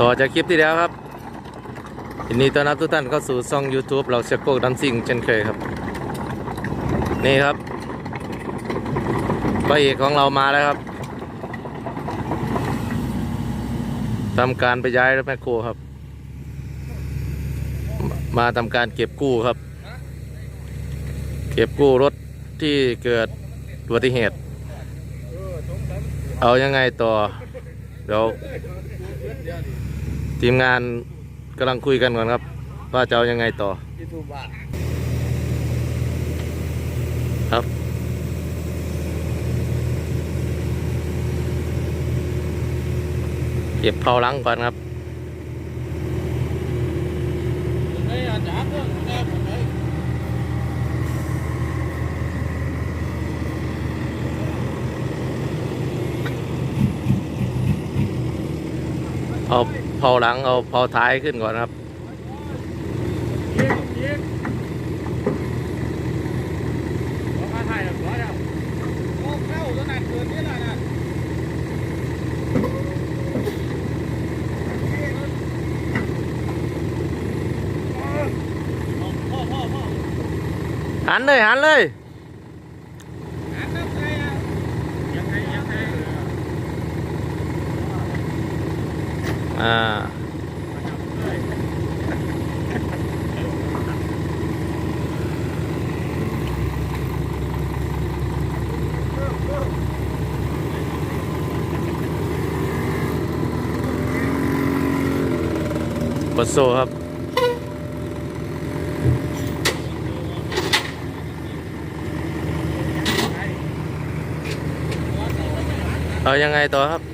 ต่อจากคลิปที่แล้วครับทีนี้ต้อนรับทุกท่านเข้าสู่ช่อง YouTube เราเชโก้ดันซิ่งเช่นเคยครับ นี่ครับพระเอกของเรามาแล้วครับทำการไปย้ายรถแมคโครครับ มาทำการเก็บกู้ครับ เก็บกู้รถที่เกิดอุบัติเหตุ เอายังไงต่อ เดี๋ยวทีมงานกำลังคุยกันก่อนครับ ว่าจะเอายังไงต่อ ครับ เก็บเผาลังก่อนครับ ไม่อาจารย์ก็แก้ผมเลย เอาเผาหลังเอาเผาท้ายขึ้นก่อนครับยิงยิงว่ามาถ่ายแล้วแล้วโอ้เข้าตัวนั้นเกินนี่ละนั่น พ่อพ่อพ่อ หันเลยหันเลย อ่านน้ำใจอะยังไงยังไง อ่ากดโซครับ เอายังไงต่อครับ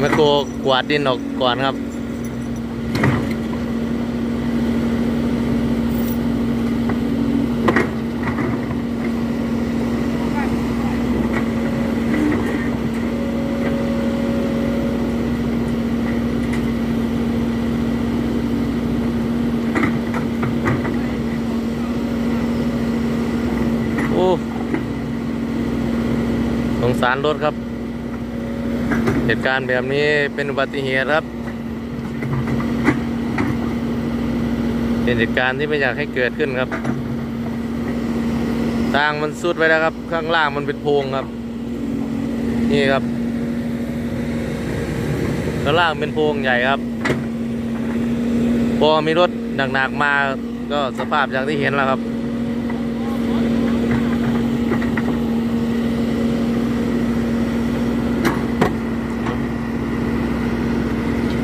แมคโครกวาดดินออกก่อนครับโอ้สงสารรถครับ เหตุการณ์แบบนี้เป็นอุบัติเหตุครับ เป็นเหตุการณ์ที่ไม่อยากให้เกิดขึ้นครับทางมันสุดไว้แล้วครับ ข้างล่างมันเป็นโพรงครับ นี่ครับ ข้างล่างเป็นโพรงใหญ่ครับ พอมีรถหนักๆมาก็สภาพอย่างที่เห็นแล้วครับ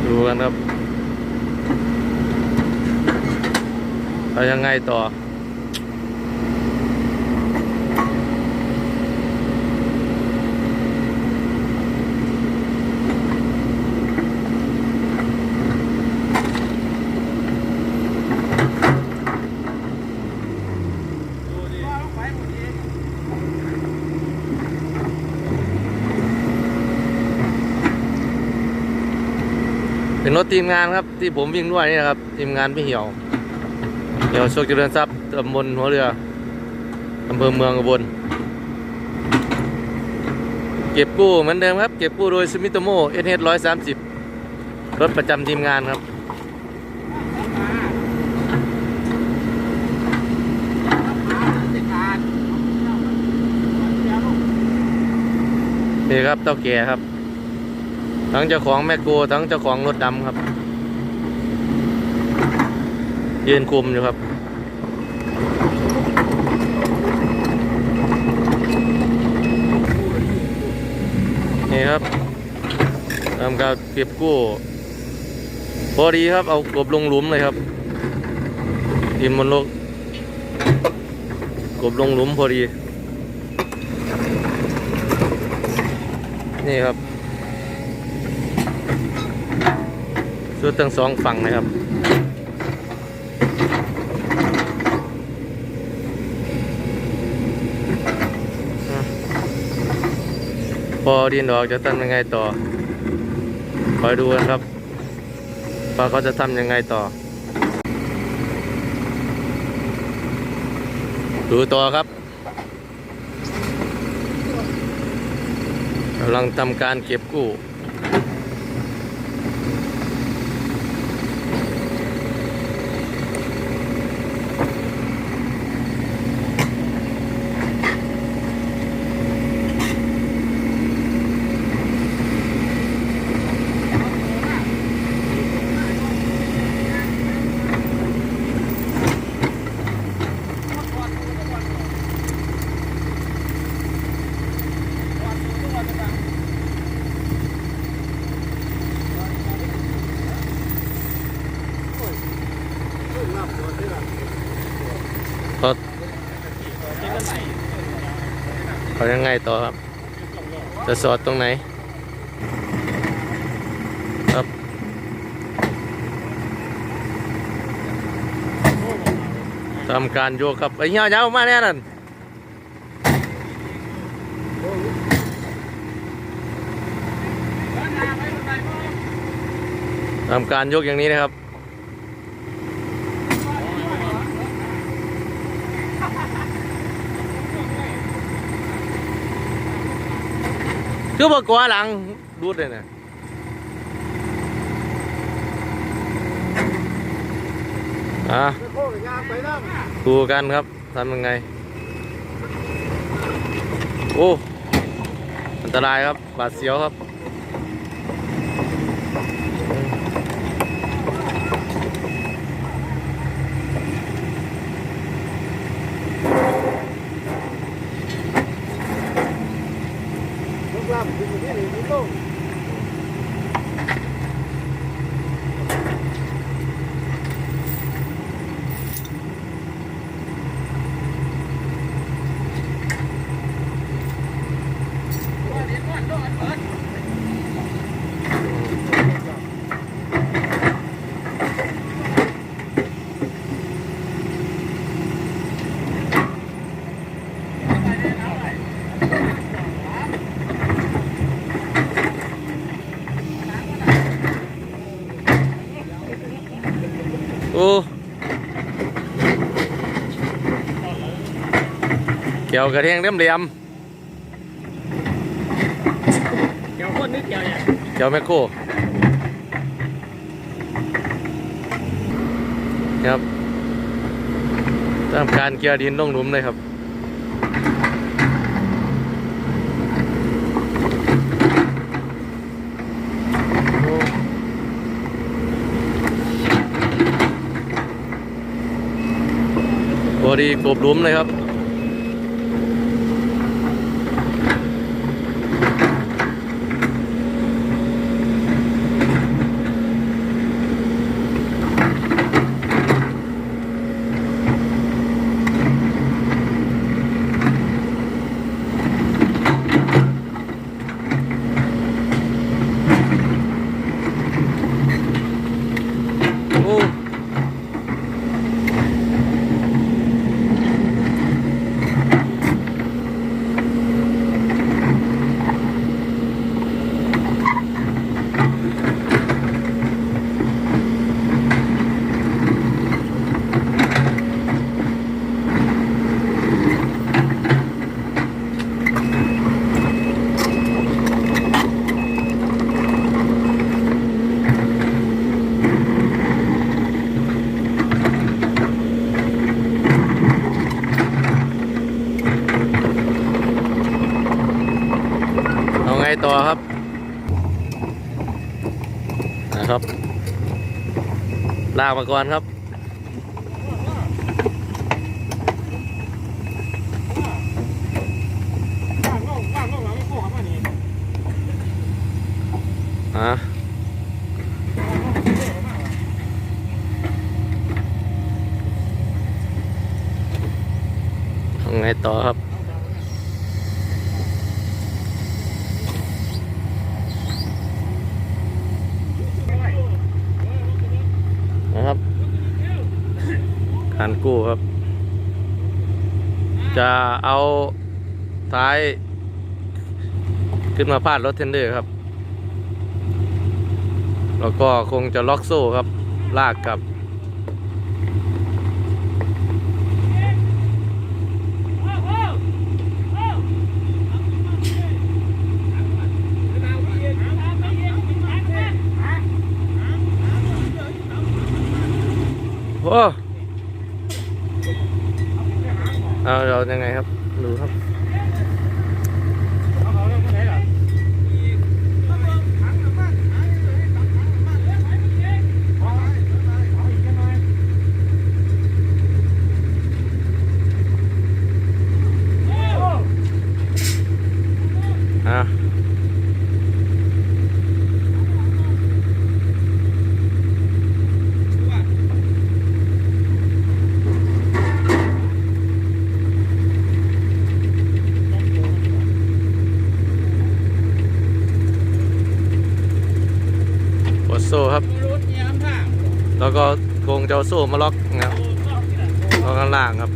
ดู กันครับเอายังไงต่อ ดูดิว่าลงไปหมดเอง เป็น รถทีมงานครับที่ผมวิ่งด้วยนี่นะครับ ทีมงานพี่เหี่ยวเหี่ยวโชคเจริญทรัพย์ตำบลหัวเรืออำเภอเมืองอุบลเก็บกู้เหมือนเดิมครับ เก็บกู้โดยสมิโตโมเอสเร้อยสามสิบรถประจำทีมงานครับ นี่ครับเต้าแก่ครับ ทั้งเจ้าของแมคโครทั้งเจ้าของรถดำครับ ยืนคุมอยู่ครับ นี่ครับทำการเก็บกู้ พอดีครับเอากบลงหลุมเลยครับทีมบนโลกกบลงหลุมพอดี นี่ครับ สุดทั้งสองฝั่งนะครับพอดินออกจะทำยังไงต่อ คอยดูกันครับว่าเขาจะทำยังไงต่อ ดูต่อครับกำลังทำการเก็บกู้ เขาเขายังไงต่อครับ จะสอดตรงไหน ครับทำการโยกครับไอ้เหี้ยยาวมาแน่นั่นทำการยกอย่างนี้นะครับ คือบอกว่าหลังดูดเลยนะอะโค้งยาดูกันครับทำยังไง โอ้ อันตรายครับ บาดเสียวครับ เกี่ยวกระเทียงเลี่ยมเหลี่ยมเกี่ยวคนนึกเกี่ยวเนี่ยเกี่ยวแมคโครครับทำการเกี่ยวดินลงหลุมเลยครับพอดีกบหลุมเลยครับากมาก่อนครับว่างว่างว่างว่างไม่โค้งมานี่อะเอาไงต่อครับ การกู้ครับ จะเอาท้าย ขึ้นมาพาดรถเทนเดอร์ครับ แล้วก็คงจะล็อกโซ่ครับ ลากกับโอ้เอาเรา ยังไงครับ เอาเขาเรื่องไหนล่ะ อะกดโซ่ครับ รถยามท่า แล้วก็คงจะเอาโซ่มาล็อกนะครับล็อกข้างล่างครับ